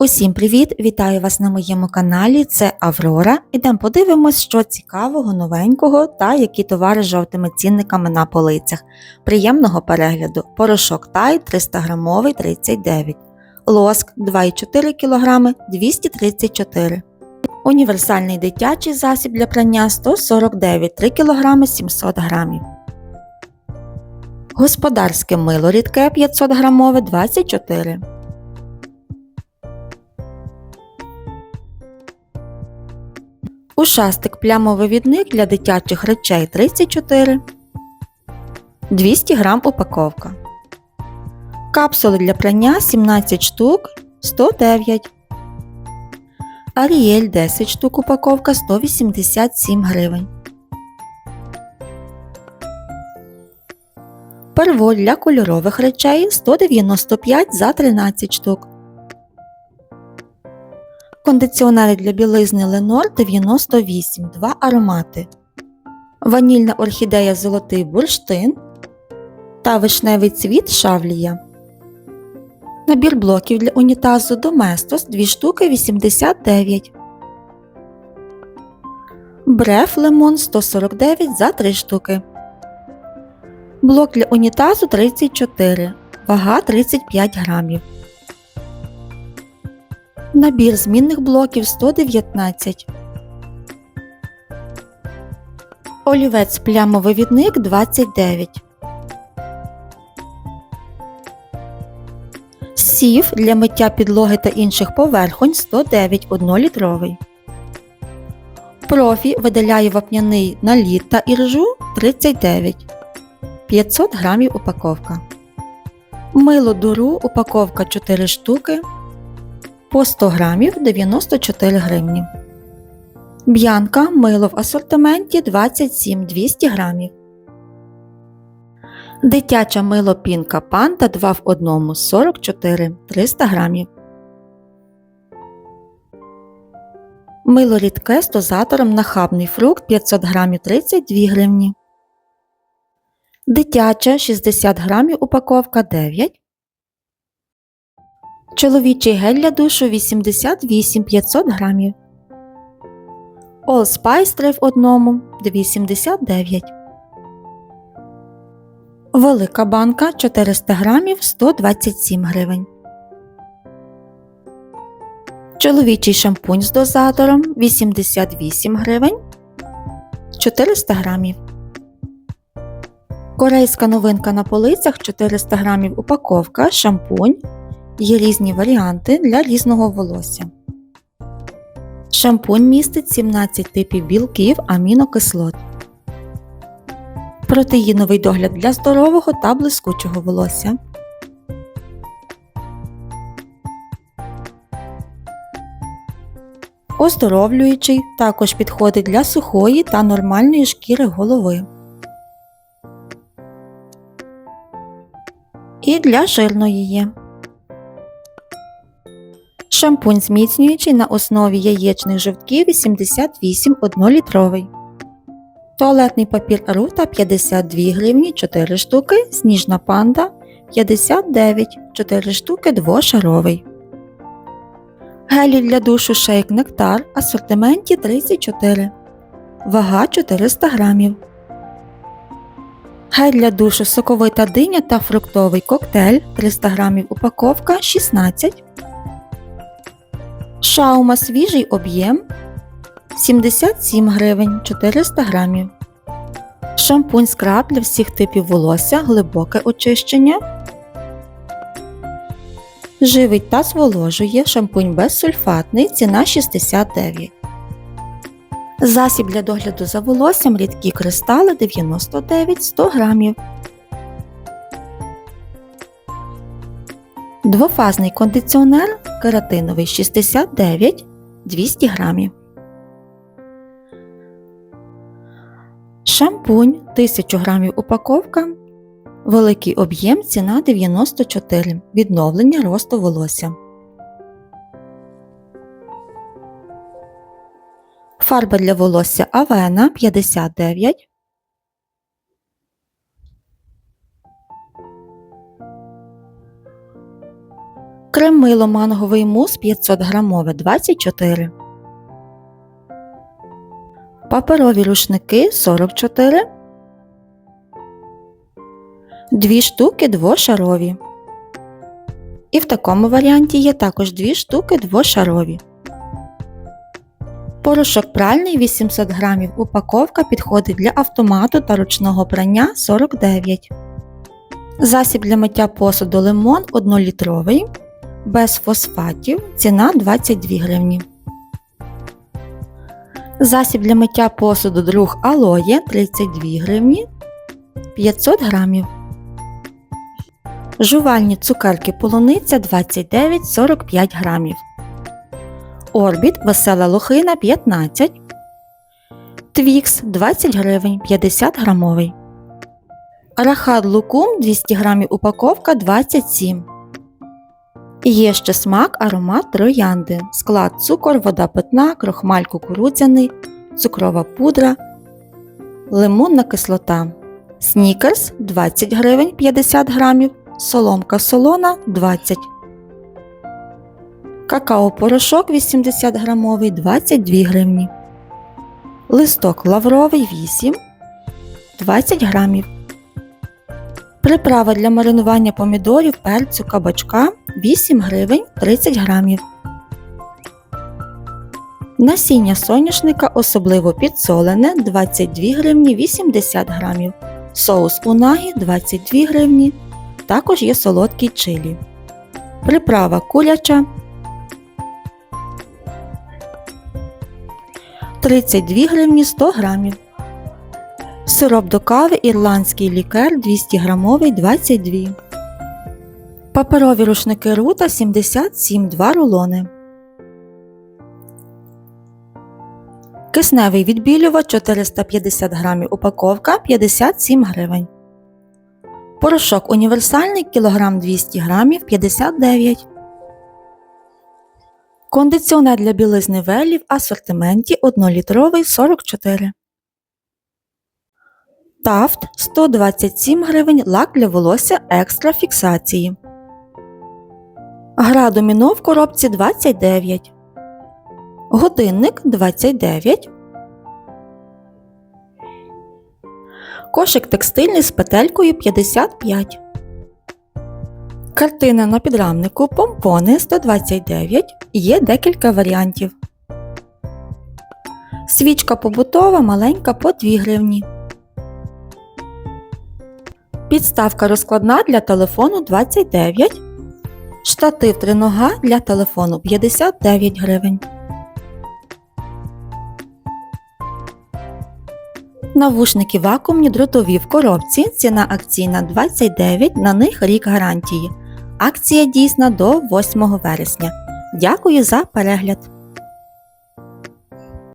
Усім привіт! Вітаю вас на моєму каналі. Це Аврора. Ідемо подивимось, що цікавого, новенького та які товари з жовтими цінниками на полицях. Приємного перегляду. Порошок Тай 300 грамовий 39. Лоск 2,4 кг 234. Універсальний дитячий засіб для прання 149 3 кг 700 г. Господарське мило рідке 500 грамове 24. Ушастик плямовивідник для дитячих речей 34. 200 грам упаковка. Капсули для прання 17 штук 109. Аріель 10 штук упаковка 187 гривень. Перволь для кольорових речей 195 за 13 штук. Кондиціонери для білизни Ленор 98, 2 аромати. Ванільна орхідея золотий бурштин та вишневий цвіт шавлія. Набір блоків для унітазу Domestos 2 штуки 89. Бреф лимон 149 за 3 штуки. Блок для унітазу 34. Вага 35 грамів. Набір змінних блоків 119. Олівець плямовивідник 29. Сів для миття підлоги та інших поверхонь 109 1-літровий. Профі видаляє вапняний наліт та іржу 39. 500 грамів упаковка. Мило дуру упаковка 4 штуки по 100 грамів 94 гривні. Б'янка мило в асортименті 27 200 грамів. Дитяча мило пінка панда 2 в 1 44 300 грамів. Мило рідке з дозатором нахабний фрукт 500 грамів 32 гривні. Дитяча 60 грамів упаковка 9. Чоловічий гель для душу 88 500 грамів. All Spice 3 в одному 89. Велика банка 400 грамів 127 гривень. Чоловічий шампунь з дозатором 88 гривень 400 грамів. Корейська новинка на полицях 400 грамів упаковка, шампунь. Є різні варіанти для різного волосся. Шампунь містить 17 типів білків амінокислот. Протеїновий догляд для здорового та блискучого волосся. Оздоровлюючий також підходить для сухої та нормальної шкіри голови. І для жирної є. Шампунь зміцнюючий на основі яєчних жовтків 88 1-літровий. Туалетний папір Рута 52 гривні 4 штуки, сніжна панда 59 4 штуки двошаровий. Гелі для душу шейк нектар асортименті 34. Вага 400 грамів. Гель для душу соковита диня та фруктовий коктейль 300 грамів упаковка 16. Шаума свіжий об'єм 77 гривень 400 грамів. Шампунь скраб для всіх типів волосся, глибоке очищення. Живить та зволожує шампунь безсульфатний, ціна 69. Засіб для догляду за волоссям рідкі кристали 99 100 грамів. Двофазний кондиціонер кератиновий 69 200 грамів. Шампунь 1000 грамів упаковка. Великий об'єм ціна 94. Відновлення росту волосся. Фарба для волосся Авена 59. Крем мило манговий мус 500 грамове 24. Паперові рушники 44. Дві штуки двошарові. І в такому варіанті є також дві штуки двошарові. Порошок пральний 800 грамів. Упаковка підходить для автомату та ручного прання 49. Засіб для миття посуду лимон 1-літровий. Без фосфатів. Ціна 22 гривні. Засіб для миття посуду друг алоє 32 гривні 500 грамів. Жувальні цукерки полуниця 29,45 грамів. Орбіт весела лохина 15. Твікс 20 гривень 50 грамовий. Рахат лукум 200 грамів упаковка 27. Є ще смак, аромат троянди. Склад цукор, вода питна, крохмаль кукурудзяний, цукрова пудра, лимонна кислота. Снікерс 20 гривень 50 грамів, соломка солона 20 Какао-порошок 80 грамовий 22 гривні. Листок лавровий 8 20 грамів. Приправа для маринування помідорів, перцю, кабачка 8 гривень 30 грамів. Насіння соняшника особливо підсолене 22 гривні 80 грамів. Соус унагі 22 гривні. Також є солодкий чилі. Приправа куляча 32 гривні 100 грамів. Сироп до кави ірландський лікер 200 грамовий 22. Паперові рушники рута 77 2 рулони. Кисневий відбілювач 450 грамів упаковка 57 гривень. Порошок універсальний кілограм 200 грамів 59. Кондиціонер для білизни велі в асортименті 1-літровий 44. Тафт 127 гривень лак для волосся екстра фіксації. Гра доміно в коробці 29. Годинник 29. Кошик текстильний з петелькою 55. Картина на підрамнику помпони 129. Є декілька варіантів. Свічка побутова маленька по 2 гривні. Підставка розкладна для телефону 29. Штатив тринога для телефону 59 гривень. Навушники вакуумні дротові в коробці. Ціна акційна 29, на них рік гарантії. Акція дійсна до 8 вересня. Дякую за перегляд!